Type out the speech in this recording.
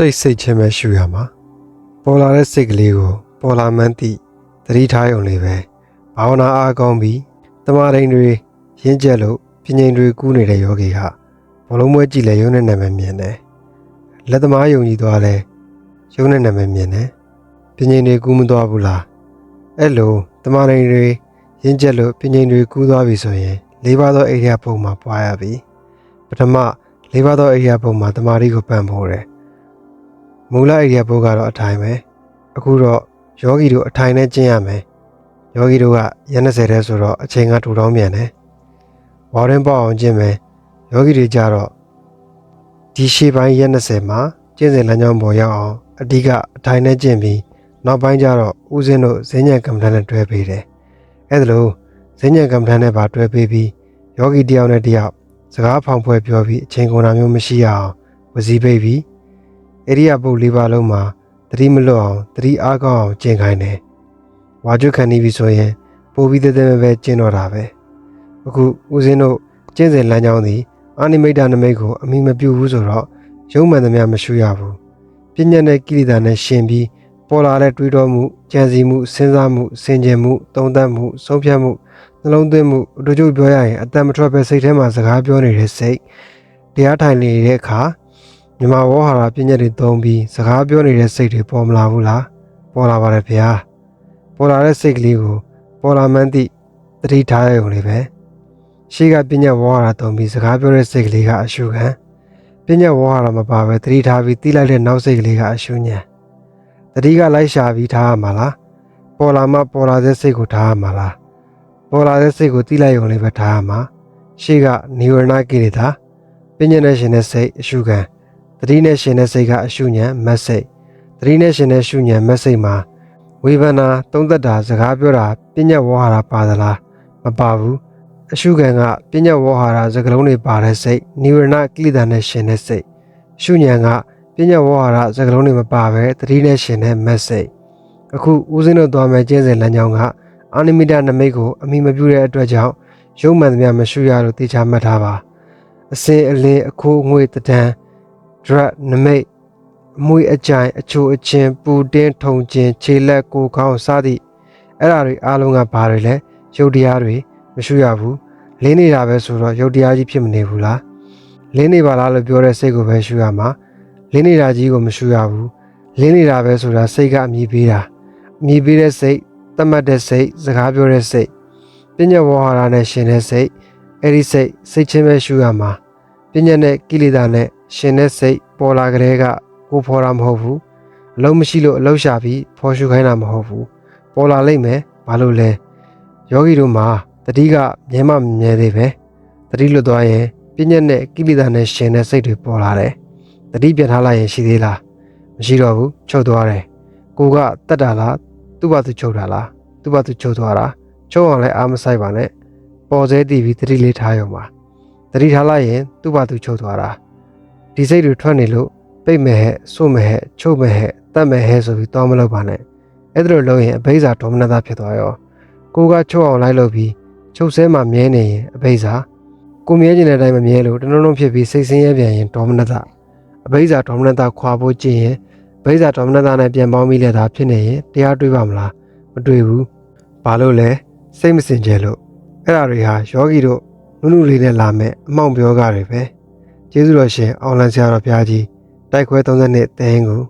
စိတ်စိတ်ချင်းပဲရှူရမှာပေါ်လာတဲ့စိတ်ကလေးကိုပေါ်လာမှန်းသိသတိထားရုံလေးပဲဘာဝနာအားကောင်းပြီးတမာရိန်တွေရင့်ကျက်လို့ပြင်းငိမ်တွေကူးနေတဲ့ယောဂီဟာဘလုံးမွဲကြည့်လဲရုံနဲ့နာမည်မြင်တယ်လက်သမားယုံကြည်သွားလဲရုံနဲ့နာမည်မြင်တယ်ပြင်းငိမ်တွေကူးမသွားဘူးလားအဲ့လိုတမာရိန်တွေရင့်ကျက်လို့ပြင်းငိမ်တွေကူးသွားပြီဆိုရင်လေးပါးသောအိရိယာပုံမှာပွားရပြီပထမလေးပါးသောအိရိယာပုံမှာတမာရီကိုပံ့ပိုးတယ် မူလအိရိယာပုတ်ကတော့အထိုင်ပဲအခုတော့ယောဂီတို့အထိုင်နဲ့ကျင့်ရမယ်ယောဂီတို့ကရက်20တဲ့ဆိုတော့အချိန်ကထူထောင်းမြန်တယ်ဝါရင်ပေါ့အောင်ကျင့်မယ်ယောဂီတွေကြတော့ဒီရှေ့ပိုင်းရက်20မှာကျင့်စဉ်လမ်းကြောင်းပေါ်ရောက်အောင်အဓိကအထိုင်နဲ့ကျင့်ပြီးနောက်ပိုင်းကျတော့ဦးစင်းတို့ဈဉ္ဉံကမ္မဋ္ဌာန်းနဲ့တွဲပေးတယ်အဲ့ဒါလို့ဈဉ္ဉံကမ္မဋ္ဌာန်းနဲ့ပါတွဲပေးပြီးယောဂီတစ်ယောက်နဲ့တစ်ယောက်စကားဖောင်ဖွဲ့ပြောပြီးအချိန်ကုန်တာမျိုးမရှိအောင်ဝစီပိတ်ပြီး ဧရိယာပုတ်လေးပါလုံးမှာသတိမလွတ်အောင်သတိအားကောင်းအောင်ကျင့်ခိုင်းတယ်။ဝါကျွတ်ခံနေပြီဆိုရင်ပိုပြီးတဲတဲပဲပဲကျင့်တော့တာပဲ။အခုဦးစင်းတို့ကျင့်စဉ်လမ်းကြောင်းသည်အာနိမိတ်တနမိတ်ကိုအမိမပြုတ်ဘူးဆိုတော့ရုံမှန်သမျှမရှုရဘူး။ပြဉ္ညာနဲ့ကိလေသာနဲ့ရှင်ပြီးပေါ်လာတဲ့တွေးတောမှုကြံစီမှုစဉ်းစားမှုစင်ကြင်မှုတုံ့တက်မှုဆုံးဖြတ်မှုနှလုံးသွင်းမှုအတူတူပြောရရင်အတန်မထွက်ပဲစိတ်ထဲမှာစကားပြောနေတဲ့စိတ်တရားထိုင်နေတဲ့အခါ မြန်မာဝေါ်ဟာရပြည့်ညက်တွေသုံးပြီးစကားပြောနေတဲ့စိတ်တွေပေါ်မလာဘူးလားပေါ်လာပါတယ်ဗျာပေါ်လာတဲ့စိတ်ကလေးကိုပေါ်လာမှန်းသိသတိထားရုံလေးပဲရှိကပြည့်ညက်ဝေါ်ဟာရသုံးပြီးစကားပြောတဲ့စိတ်ကလေးကအရှုခံပြည့်ညက်ဝေါ်ဟာရမပါပဲသတိထားပြီးတိလိုက်တဲ့နောက်စိတ်ကလေးကအရှုညံသတိကလိုက်ရှာပြီးထားရမှာလားပေါ်လာမှပေါ်လာတဲ့စိတ်ကိုထားရမှာလားပေါ်လာတဲ့စိတ်ကိုတိလိုက်ရုံလေးပဲထားရမှာရှိကနေဝရဏကိလေသာပြည့်ညက်နဲ့ရှင်တဲ့စိတ်အရှုခံ သတိနဲ့ရှင်တဲ့စိတ်ကအရှုညံမက်စိတ်သတိနဲ့ရှင်တဲ့ရှုညံမက်စိတ်မှာဝေဘနာသုံးသက်တာစကားပြောတာပညာဝေါဟာရပါသလားမပါဘူးအရှုခံကပညာဝေါဟာရစကလုံးတွေပါတဲ့စိတ်နိဝရဏကိလေသာနဲ့ရှင်တဲ့စိတ်ရှုညံကပညာဝေါဟာရစကလုံးတွေမပါပဲသတိနဲ့ရှင်တဲ့မက်စိတ်အခုဦးစင်းတို့သွားမယ်ကျင့်စဉ်လမ်းကြောင်းကအာနိမိတနမိတ်ကိုအမိမပြုတဲ့အတွက်ကြောင့်ရုံမှန်သမျှမရှုရလို့တေချာမှတ်ထားပါအစင်အလင်းအခိုးငွေတ ဒံ drug နမိတ်အမွေအကြိုင်အချိုအချင်းပူတင်းထုံချင်းခြေလက်ကိုယ်ခေါင်းစသည်အဲ့ဒါတွေအားလုံးကဘာတွေလဲရုပ်တရားတွေမရှိရဘူးလင်းနေတာပဲဆိုတော့ရုပ်တရားကြီးဖြစ်မနေဘူးလားလင်းနေပါလားလို့ပြောတဲ့စိတ်ကိုပဲရှုရမှာလင်းနေတာကြီးကိုမရှုရဘူးလင်းနေတာပဲဆိုတာစိတ်ကအမြည်ပေးတာအမြည်ပေးတဲ့စိတ်တတ်မှတ်တဲ့စိတ်စကားပြောတဲ့စိတ်ပညာဝဟာရနဲ့ရှင်တဲ့စိတ်အဲ့ဒီစိတ်စိတ်ချင်းပဲရှုရမှာပညာနဲ့ကိလေသာနဲ့ ရှင်တဲ့စိတ်ပေါ်လာကြတဲ့ကကိုဖော်တာမဟုတ်ဘူးအလုံးမရှိလို့အလုံးရှာပြီးဖော်ရှုခိုင်းတာမဟုတ်ဘူးပေါ်လာလိမ့်မယ်ဘာလို့လဲယောဂီတို့မှာတတိကမြဲမမြဲသေးပဲတတိလွတ်သွားရင်ပြည့်ညက်နဲ့ကိလေသာနဲ့ရှင်တဲ့စိတ်တွေပေါ်လာတယ်တတိပြတ်ထားလိုက်ရင်ရှိသေးလားမရှိတော့ဘူးချုပ်သွားတယ်ကိုကတတ်တာလားသူ့ဘာသူချုပ်တာလားသူ့ဘာသူချုပ်သွားတာချုပ်အောင်လည်းအားမဆိုင်ပါနဲ့ပေါ်စေတည်ပြီးတတိလေးထားရုံပါတတိထားလိုက်ရင်သူ့ဘာသူချုပ်သွားတာ ဒီစိတ်တွေထွက်နေလို့ပိတ်မဲ့ဟဲ့စိုးမဲ့ဟဲ့ချုပ်မဲ့ဟဲ့တတ်မဲ့ဟဲ့ဆိုပြီးတောင်းမလုပ်ပါနဲ့အဲ့ဒါလိုလုပ်ရင်အဘိဇာဒေါမနတာဖြစ်သွားရောကိုကချုပ်အောင်လိုက်လုပ်ပြီးချုပ်ဆဲမှမြဲနေရင်အဘိဇာကိုမြဲကျင်တဲ့အတိုင်းမမြဲလို့တနှုံနှုံဖြစ်ပြီးစိတ်ဆင်းရဲပြန်ရင်ဒေါမနတာအဘိဇာဒေါမနတာခွာဖို့ကြည့်ရင်အဘိဇာဒေါမနတာနဲ့ပြန်ပေါင်းပြီးလက်သာဖြစ်နေရင်တရားတွေးပါမလားမတွေးဘူးဘာလို့လဲစိတ်မစင်ကြဲလို့အဲ့ဒါတွေဟာယောဂီတို့နုနုလေးနဲ့လာမဲ့အမောင်ပြောကားတွေပဲ ကျေးဇူးတော်ရှင်အောင်လန်ဆရာတော်ဘုရားကြီးတိုက်ခွဲ32တဲရင်ကို